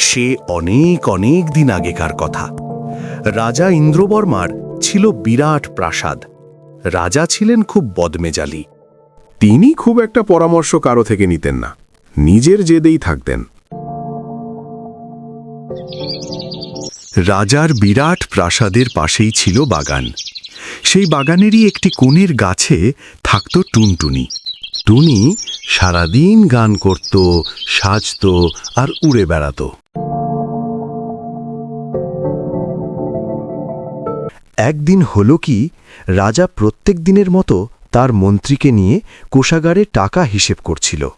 সে অনেক অনেক দিন আগেকার কথা। রাজা ইন্দ্রবর্মার ছিল বিরাট প্রাসাদ। রাজা ছিলেন খুব বদমেজালি। তিনি খুব একটা পরামর্শ কারও থেকে নিতেন না। নিজের জেদেই থাকতেন। রাজার বিরাট প্রাসাদের পাশেই ছিল বাগান। সেই বাগানেরই একটি কোণের গাছে থাকত টুনটুনি। টুনি সারাদিন গান করত, সাজত আর উড়ে বেড়াত। একদিন হলো কি, রাজা প্রত্যেক দিনের মতো তার মন্ত্রীকে নিয়ে কোষাগারে টাকা হিসেব করছিল।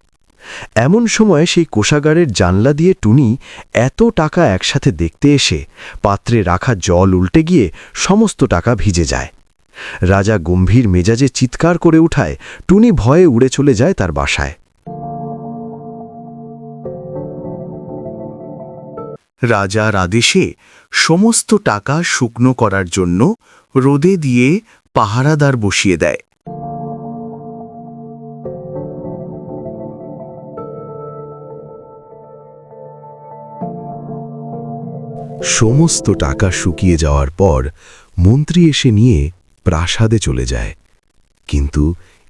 এমন সময় সেই কোষাগারের জানলা দিয়ে টুনি এত টাকা একসাথে দেখতে এসে পাত্রে রাখা জল উল্টে গিয়ে সমস্ত টাকা ভিজে যায়। রাজা গম্ভীর মেজাজে চিৎকার করে উঠায়, টুনি ভয়ে উড়ে চলে যায় তার বাসায়। রাজার আদেশে সমস্ত টাকা শুকনো করার জন্য রোদে দিয়ে পাহারাদার বসিয়ে দেয়। সমস্ত টাকা শুকিয়ে যাওয়ার পর মন্ত্রী এসে নিয়ে প্রাসাদে চলে যায়, কিন্তু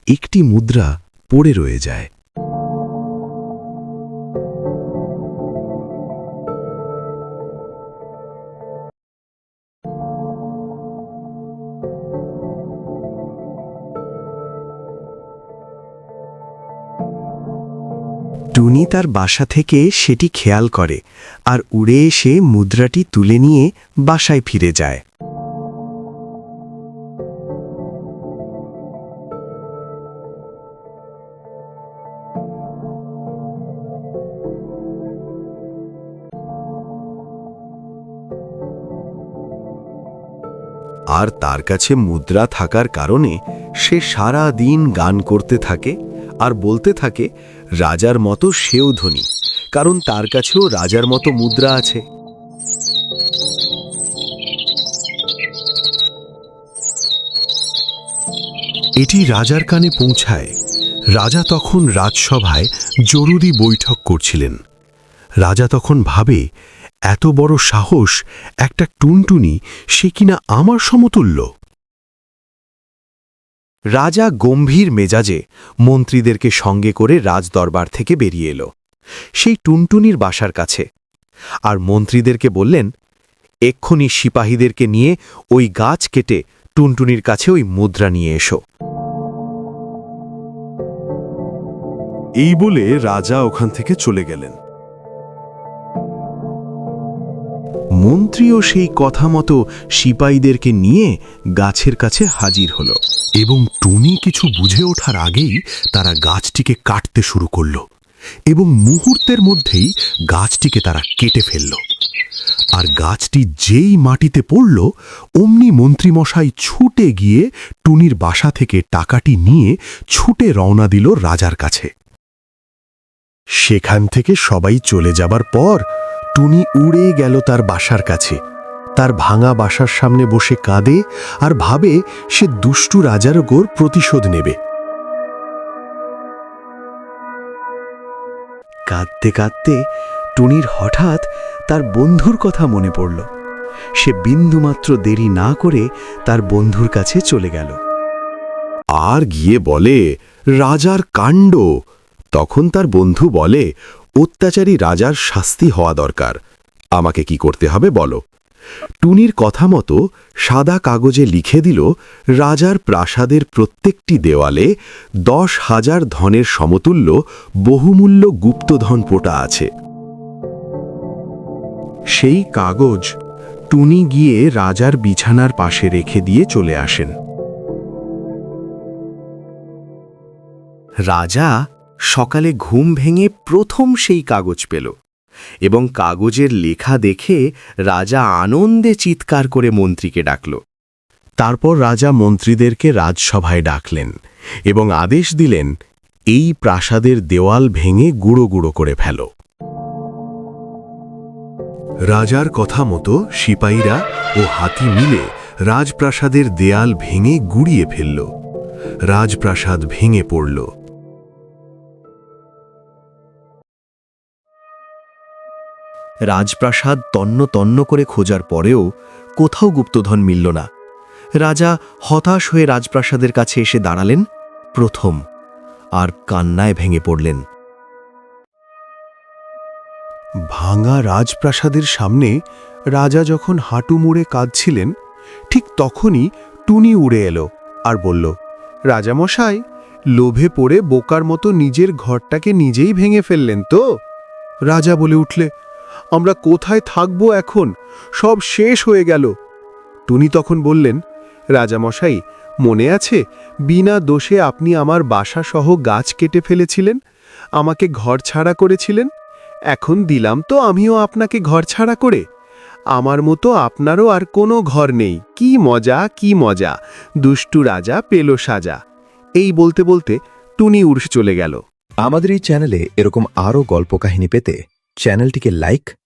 একটি মুদ্রা পড়ে রয়ে যায়। টুনি তার বাসা থেকে সেটি খেয়াল করে আর উড়ে এসে মুদ্রাটি তুলে নিয়ে বাসায় ফিরে যায়। আর তার কাছে মুদ্রা থাকার কারণে সে সারা দিন গান করতে থাকে আর বলতে থাকে, রাজার মতো সেও ধনী, কারণ তার কাছেও রাজার মতো মুদ্রা আছে। এটি রাজার কানে পৌঁছায়। রাজা তখন রাজসভায় জরুরি বৈঠক করছিলেন। রাজা তখন ভাবে এত বড় সাহস একটা টুনটুনি, সে কিনা আমার সমতুল্য? রাজা গম্ভীর মেজাজে মন্ত্রীদেরকে সঙ্গে করে রাজদরবার থেকে বেরিয়ে এলো। সেই টুনটুনির বাসার কাছে। আর মন্ত্রীদেরকে বললেন, এক্ষুনি সিপাহীদেরকে নিয়ে ওই গাছ কেটে টুনটুনির কাছে ওই মুদ্রা নিয়ে এসো। এই বলে রাজা ওখান থেকে চলে গেলেন। মন্ত্রীও সেই কথা মতো সিপাহীদেরকে নিয়ে গাছের কাছে হাজির হলো। এবং টুনি কিছু বুঝে ওঠার আগেই তারা গাছটিকে কাটতে শুরু করল এবং মুহূর্তের মধ্যেই গাছটিকে তারা কেটে ফেলল। আর গাছটি যেই মাটিতে পড়ল, অমনি মন্ত্রীমশাই ছুটে গিয়ে টুনির বাসা থেকে টাকাটি নিয়ে ছুটে রওনা দিল রাজার কাছে। সেখান থেকে সবাই চলে যাবার পর টুনি উড়ে গেল তার বাসার কাছে। তার ভাঙা বাসার সামনে বসে কাঁদে আর ভাবে সে দুষ্টু রাজার ওপর প্রতিশোধ নেবে। কাঁদতে কাঁদতে টুনির হঠাৎ তার বন্ধুর কথা মনে পড়ল। সে বিন্দুমাত্র দেরি না করে তার বন্ধুর কাছে চলে গেল। আর গিয়ে বলে, রাজার কাণ্ড। তখন তার বন্ধু বলে অত্যাচারী রাজার শাস্তি হওয়া দরকার। আমাকে কি করতে হবে বলো? টুনির কথা মতো সাদা কাগজে লিখে দিল, রাজার প্রাসাদের প্রত্যেকটি দেওয়ালে দশ হাজার ধনের সমতুল্য বহুমূল্য গুপ্তধন পোটা আছে। সেই কাগজ টুনি গিয়ে রাজার বিছানার পাশে রেখে দিয়ে চলে আসেন। রাজা সকালে ঘুম ভেঙে প্রথম সেই কাগজ পেল এবং কাগজের লেখা দেখে রাজা আনন্দে চিৎকার করে মন্ত্রীকে ডাকল। তারপর রাজা মন্ত্রীদেরকে রাজসভায় ডাকলেন এবং আদেশ দিলেন, এই প্রাসাদের দেওয়াল ভেঙে গুঁড়ো গুঁড়ো করে ফেল। রাজার কথা মতো সিপাহীরা ও হাতি মিলে রাজপ্রাসাদের দেয়াল ভেঙে গুড়িয়ে ফেলল। রাজপ্রাসাদ ভেঙে পড়ল। রাজপ্রাসাদ তন্ন তন্ন করে খোঁজার পরেও কোথাও গুপ্তধন মিলল না। রাজা হতাশ হয়ে রাজপ্রাসাদের কাছে এসে দাঁড়ালেন, প্রথম, আর কান্নায় ভেঙে পড়লেন। ভাঙা রাজপ্রাসাদের সামনে রাজা যখন হাঁটু মুড়ে কাঁদছিলেন, ঠিক তখনই টুনি উড়ে এলো আর বলল, রাজামশাই, লোভে পড়ে বোকার মতো নিজের ঘরটাকে নিজেই ভেঙে ফেললেন তো? রাজা বলে উঠলে আমরা কোথায় থাকব এখন? সব শেষ হয়ে গেল। টুনি তখন বললেন, রাজামশাই, মনে আছে, বিনা দোষে আপনি আমার বাসাসহ গাছ কেটে ফেলেছিলেন? আমাকে ঘর ছাড়া করেছিলেন? এখন দিলাম তো আমিও আপনাকে ঘর ছাড়া করে। আমার মতো আপনারও আর কোনো ঘর নেই। কি মজা কি মজা। দুষ্টু রাজা পেল সাজা। এই বলতে বলতে টুনি উড়ে চলে গেল। আমাদের এই চ্যানেলে এরকম আরও গল্প কাহিনী পেতে চ্যানেলটিকে লাইক